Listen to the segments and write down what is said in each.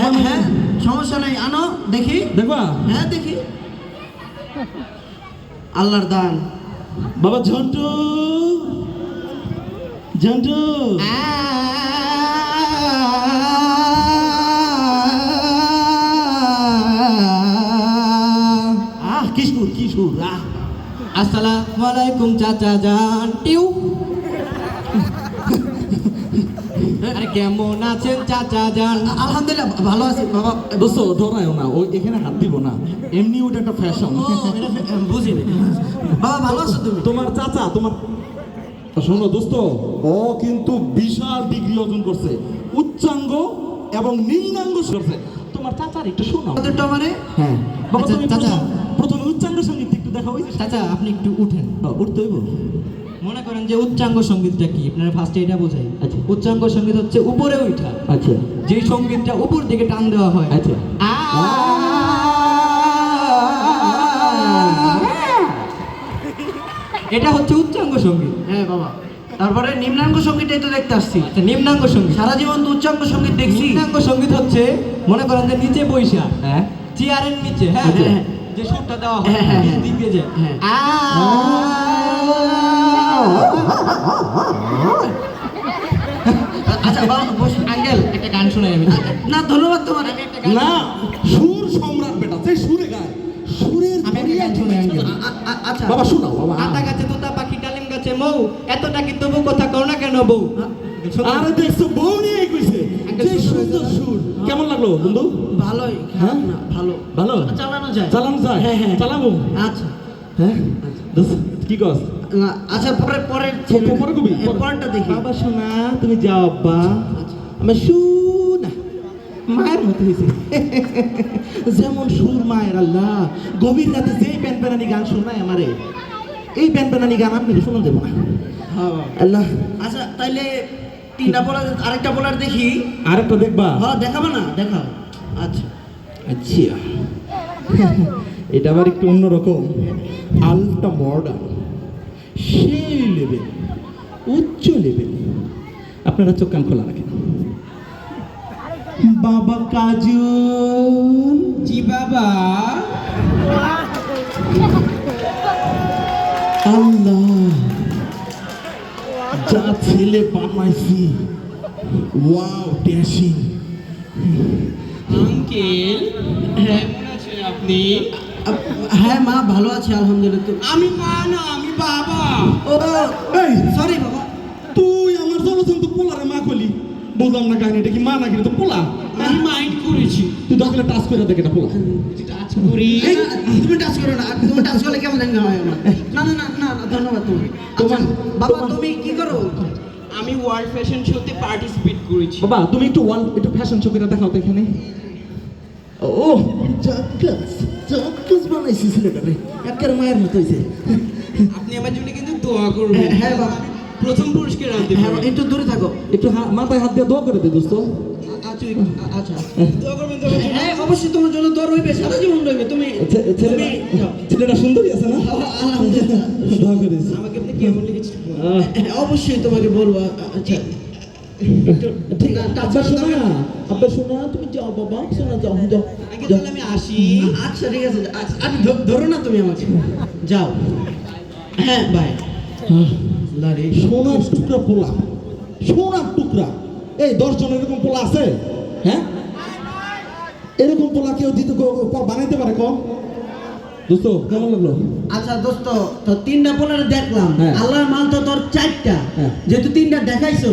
হ্যাঁ হ্যাঁ সমস্যা নেই। আনো দেখি। দেখবা? হ্যাঁ দেখি। আল্লাহর দান। বাবা ঝন্টু। ঝন্টু। আহ কি সুর কি সুর আহ। আসসালামু আলাইকুম চাচা জান টিউ কেমন আছেন চাচা জান আলহামদুলিল্লাহ ভালো আছি। বাবা দোস্ত ধরায়ও না ও এখানে হাত দিব না। এমনি ওটা একটা ফ্যাশন বুঝিনি বাবা ভালো আছো তুমি? তোমার চাচা তোমার শোনো দোস্ত ও কিন্তু বিশাল ডিগ্রি অর্জন করছে। উচ্চাঙ্গ এবং নিম্নাঙ্গ করছে। তোমার চাচার একটু শোনাও। কতটা মানে? হ্যাঁ। বাবা আচ্ছা, তুমি চাচা। প্রথমে উচ্চাঙ্গ সংগীত একটু দেখাও। ওই যে- চাচা আপনি একটু উঠেন। উঠতে হইব। মনে করেন যে উচ্চাঙ্গ সঙ্গীতটা কি আপনারা ফার্স্টে এটা বোঝাই আচ্ছা। উচ্চাঙ্গ সংগীত হচ্ছে উপরে উঠা আচ্ছা যে সঙ্গীতটা উপর দিকে টান দেওয়া হয় আচ্ছা এটা হচ্ছে উচ্চাঙ্গ সংগীত হ্যাঁ বাবা তারপরে নিম্নাঙ্গ সঙ্গীতটাই তো দেখতে আসছি আচ্ছা নিম্নাঙ্গ সংগীত সারা জীবন তো উচ্চাঙ্গ সংগীত দেখছি নিম্নাঙ্গ সংগীত হচ্ছে মনে করেন যে নিচে বৈশা হ্যাঁ চেয়ারের নিচে হ্যাঁ আচ্ছা। হ্যাঁ, যে সুরটা দেওয়া হয় হ্যাঁ, হ্যাঁ, হ্যাঁ। যায় হ্যাঁ। আ আচ্ছা বাবা বস আঙ্কেল একটা গান শোনাই আমি না ধন্যবাদ তোমার। আমি একটা গান না সুর সম্রাট বেটা সেই সুরে গায়। সুরের আমি একটা গান শোনাই আঙ্কেল আ- আ- আচ্ছা। বাবা শোনাও বাবা আতা গাছে তোতা পাখি ডালিম গাছে মৌ। এতটা কি তবু কথা কও না কেন বউ? আরে দেখছ বউ নিয়ে কইছে। আঙ্কেল, যে সুন্দর সুন্দর সুর। কেমন লাগল বন্ধু? ভালোই হ্যাঁ? না ভালো। ভালো? চালানো যায়। চালানো যায়? হ্যাঁ, হ্যাঁ। চালাবো? আচ্ছা। হ্যাঁ? দোস্ত, কি কস? আচ্ছা পরে পরে পরে- পরে কবি? পরেরটা দেখি। বাবা শোনা তুমি যাও আব্বা। আচ্ছা। আমার শুনা মায়ের মতো হয়েছে। যেমন সুর মায়ের আল্লাহ গভীর রাতে যেই প্যান প্যানানি গান শোনায় আমারে এই প্যান প্যানানি গান আপনি শোনা দেবো না। হ্যাঁ। আল্লাহ। আচ্ছা তাইলে তিনটা বলার আরেকটা বলার দেখি। আরেকটা দেখবা? হ্যাঁ দেখাবো না? দেখাও আচ্ছা। আচ্ছা। এটা আবার একটু অন্যরকম। আলটা মডার্ন সেই লেভেল উচ্চ লেভেল। আপনারা চোখ কান খোলা রাখেন। বাবা কাজু। জি বাবা। আল্লাহ যা ছেলে বানাইছি ওয়াও ড্যাশিং আঙ্কেল কেমন আছেন আপনি? আপ- হ্যাঁ মা ভালো আছে আলহামদুলিল্লাহ। তো আমি মা না আমি বাবা। ও এই! সরি বাবা। তুই আমার জলজন্ত পোলারে মা কলি বুঝলাম না কাহিনী এটা কি মা নাকি এটা তো পোলা? আমি মাইন্ড করেছি। তুই দরকার টাচ করে দেখ এটা পোলা। টাচ করি তুমি টাচ করো না তুমি টাচ করলে কেমন জানি হয় আমার। না না না না না, ধন্যবাদ তুমি তোমার আচ্ছা, বাবা তুমি কি করো? আমি ওয়ার্ল্ড ফ্যাশন শোতে পার্টিসিপেট করেছি। বাবা তুমি একটু ওয়াল একটু ফ্যাশন ছবিটা দেখাও তো এখানে। ও জাকাস জাকাস বানাইছি ছেলেটারে একের মায়ের মতো আপনি আমার জন্য কিন্তু দোয়া করবেন। হ্যাঁ, হ্যাঁ, বাবা। প্রথম পুরস্কার আনতে হ্যাঁ একটু দূরে থাকো। একটু মাথায় হাত দিয়ে দোয়া করে দে দোস্ত। আচ্ছা আচ্ছা। দোয়া করবেন হ্যাঁ অবশ্যই তোমার জন্য দর হইবে সারা জীবন রইবে। তুমি ছেলেটা সুন্দরই আছে না? দোয়া আমাকে আপনি কেমন লেগেছে? হ্যাঁ, অবশ্যই তোমাকে বলব আচ্ছা। ঠিক আছে আব্বা শোনা? আব্বা শোনা? তুমি যাও বাবা শোনা যাও যাও আগে তাহলে আমি আসি। আচ্ছা ঠিক আছে আচ্ছা ধরো না তুমি আমাকে। যাও। হ্যাঁ বাই লারে সোনার টুকরা পোলা। সোনার টুকরা। এই দশ এরকম পোলা আছে? হ্যাঁ? এরকম পোলা কেউ দিতে বানাইতে পারে কম? দোস্ত কেমন লাগল? আচ্ছা দোস্ত তো তিনটা পোলারে দেখলাম। হ্যাঁ। আল্লাহর মাল তো তোর চারটা। হ্যাঁ। যেহেতু তিনটা দেখাইছো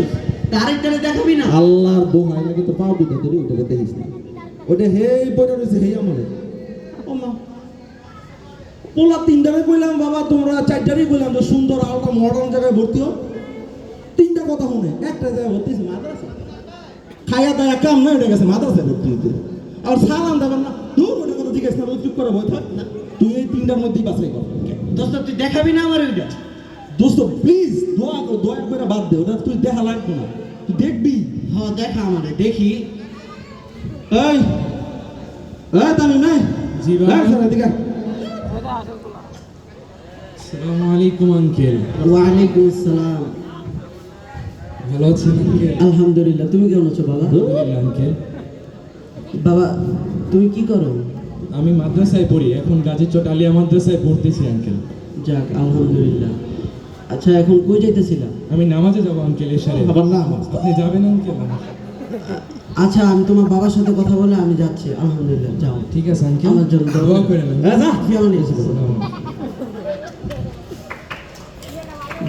তা দেখাবি না। আল্লাহর দোহাই লাগে তো পাও দিতে ধরি ওটাকে দেখিস না। ওটা হেই বইটা রয়েছে হেই আমলে। পোলা তিনটারে কইলাম বাবা তোমরা চারটারই কইলাম যে সুন্দর আলটা মডার্ন জায়গায় ভর্তি হও তিনটা কথা শুনে একটা জায়গায় ভর্তি হয়েছে মাদ্রাসা। খাইয়া দায়া কাম না ওটা গেছে মাদ্রাসায় ভর্তি হইতে। আর সালাম দেবেন না। দূর ওটা কথা জিজ্ঞেস না চুপ করে বই থাক। তুই এই তিনটার মধ্যেই বাছাই কর। দোস্ত তুই দেখাবি না আমার ওইটা দোস্ত প্লিজ দোয়া কর দোয়া করে বাদ দে ওটা তুই দেখা লাগবে না। তুই দেখবি? হ দেখা আমারে দেখি। এই এই তামি নাই জি। এই স্যার এদিকে আসসালামু আলাইকুম আঙ্কেল। ওয়ালাইকুম আসসালাম। ভালো আছেন আলহামদুলিল্লাহ তুমি কেমন আছো বাবা? আঙ্কেল। বাবা তুমি কি করো? আমি মাদ্রাসায় পড়ি এখন গাজীর চট আলিয়া মাদ্রাসায় পড়তেছি আঙ্কেল। যাক আলহামদুলিল্লাহ। আচ্ছা এখন কই যাইতেছিলাম আমি নামাজে যাব আঙ্কেল এসারে আবার না আপনি যাবেন আঙ্কেল আচ্ছা আমি তোমার বাবার সাথে কথা বলে আমি যাচ্ছি। আলহামদুলিল্লাহ যাও। ঠিক আছে আঙ্কেল আমার জন্য দোয়া করো। হ্যাঁ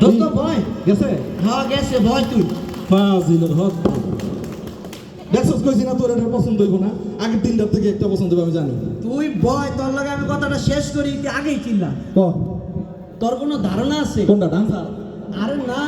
দোস্ত ভয়? গেছে? হ্যাঁ গেছে ভয় তুই। ফাজিলের হক। দেখছস কইছি না তোর এটা পছন্দ হইব না? আগের দিনটার থেকে একটা পছন্দ হবে আমি জানি। তুই ভয় তোর লাগে আমি কথাটা শেষ করি আগেই চিল্লা। ক? তোর কোনো ধারণা আছে? কোনটা ডান্সার আরে না।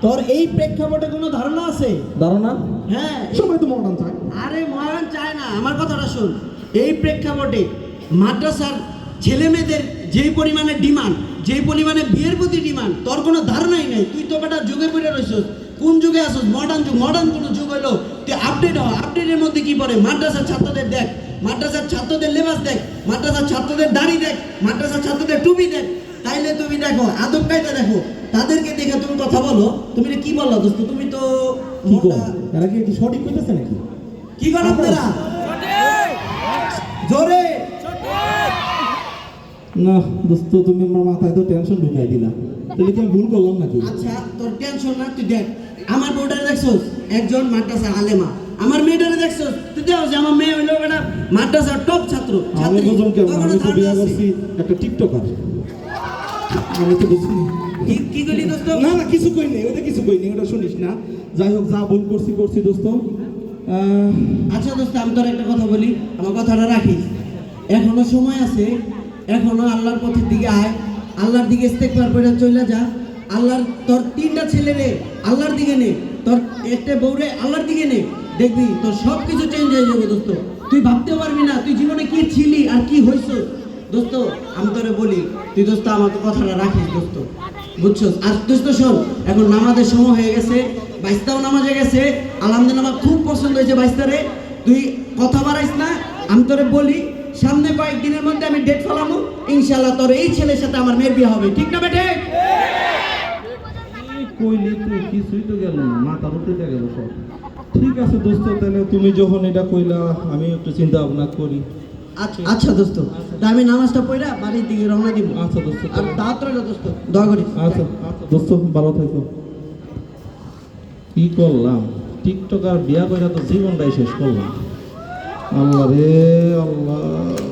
তোর এই প্রেক্ষাপটে কোনো ধারণা আছে? ধারণা? হ্যাঁ। সবাই তো মডার্ন চায়। আরে মহারান চায় না। আমার কথাটা শোন। এই প্রেক্ষাপটে মাদ্রাসার ছেলে মেয়েদের যে পরিমাণে ডিমান্ড যে পরিমাণে বিয়ের প্রতি ডিমান্ড তোর কোনো ধারণাই নেই। তুই তো বেটা যুগে পড়ে রইছস। কোন যুগে আসছ মডার্ন যুগ। মডার্ন কোনো যুগ হইল তুই আপডেট হ। আপডেটের মধ্যে কি পড়ে? মাদ্রাসার ছাত্রদের দেখ। মাদ্রাসার ছাত্রদের লেবাস দেখ। মাদ্রাসার ছাত্রদের দাড়ি দেখ। মাদ্রাসার ছাত্রদের টুপি দেখ। তাইলে তুমি দেখো আদব কায়দা দেখো। তাদেরকে দেখে তুমি কথা বলো। তুমি এটা কি বলল দোস্ত? তুমি তো কি এরা কি একটু সঠিক কইতেছে নাকি? কি করেন আপনারা? জোরে! না দোস্ত তুমি আমার মাথায় তো টেনশন ঢুকাই দিলা। তাহলে কি আমি ভুল করলাম নাকি? আচ্ছা তোর টেনশন না তুই দেখ। আমার বউটারে দেখছস? একজন মাদ্রাসা আলেমা। আমার মেয়েটারে দেখছস? তুই দেখছ যে আমার মেয়ে হইল বেটা মাদ্রাসার টপ ছাত্র। আমি ছাত্রী। বুঝুন কেমন আমি তো বিয়া? করছি একটা টিকটকার আমি তো কি দোস্ত? না না কিছু কই নেই ওটা কিছু কই নেই ওটা শুনিস না। যাই হোক যা ভুল করছি করছি দোস্ত। আচ্ছা দোস্ত আমি তোর একটা কথা বলি আমার কথাটা রাখিস। এখনও সময় আছে এখনও আল্লাহর পথের দিকে আয়। আল্লাহর দিকে ইস্তেকবার করে চলে যা। আল্লাহর তোর তিনটা ছেলে রে আল্লাহর দিকে নে। তোর একটা বউরে আল্লাহর দিকে নে। দেখবি তোর সব কিছু চেঞ্জ হয়ে যাবে দোস্ত। তুই ভাবতে পারবি না তুই জীবনে কি ছিলি আর কি হইছ। দোস্ত, আমি তোরে বলি, তুই দোস্ত আমার কথাটা রাখিস দোস্ত। বুঝছস? আর দোস্ত, শোন, এখন নামাজের সময় হয়ে গেছে বাইস্তাও নামাজে গেছে, আলহামদুলিল্লাহ আমার খুব পছন্দ হয়েছে বাইস্তারে তুই কথা বাড়াইস না, আমি তোরে বলি, সামনে কয়েকদিনের মধ্যে আমি ডেট ফেলামো ইনশাল্লাহ তোর এই ছেলের সাথে আমার মেয়ের বিয়ে হবে, ঠিক না বেটে? কইলি তুই? কিছুই তো গেল মাথার উঠে গেল সব। ঠিক আছে দোস্ত, তাহলে তুমি যখন এটা কইলা আমি একটু চিন্তা ভাবনা করি। আচ্ছা। আচ্ছা দোস্ত। তা আমি নামাজটা পড়া বাড়ির দিকে রওনা দিব। আচ্ছা দোস্ত। আর দাওয়াত রইল দোস্ত। দয়া করে। আচ্ছা আচ্ছা। দোস্ত ভালো থাকো। কি করলাম? টিকটক আর বিয়া করে তো জীবনটাই শেষ করলাম। আল্লাহ রে আল্লাহ।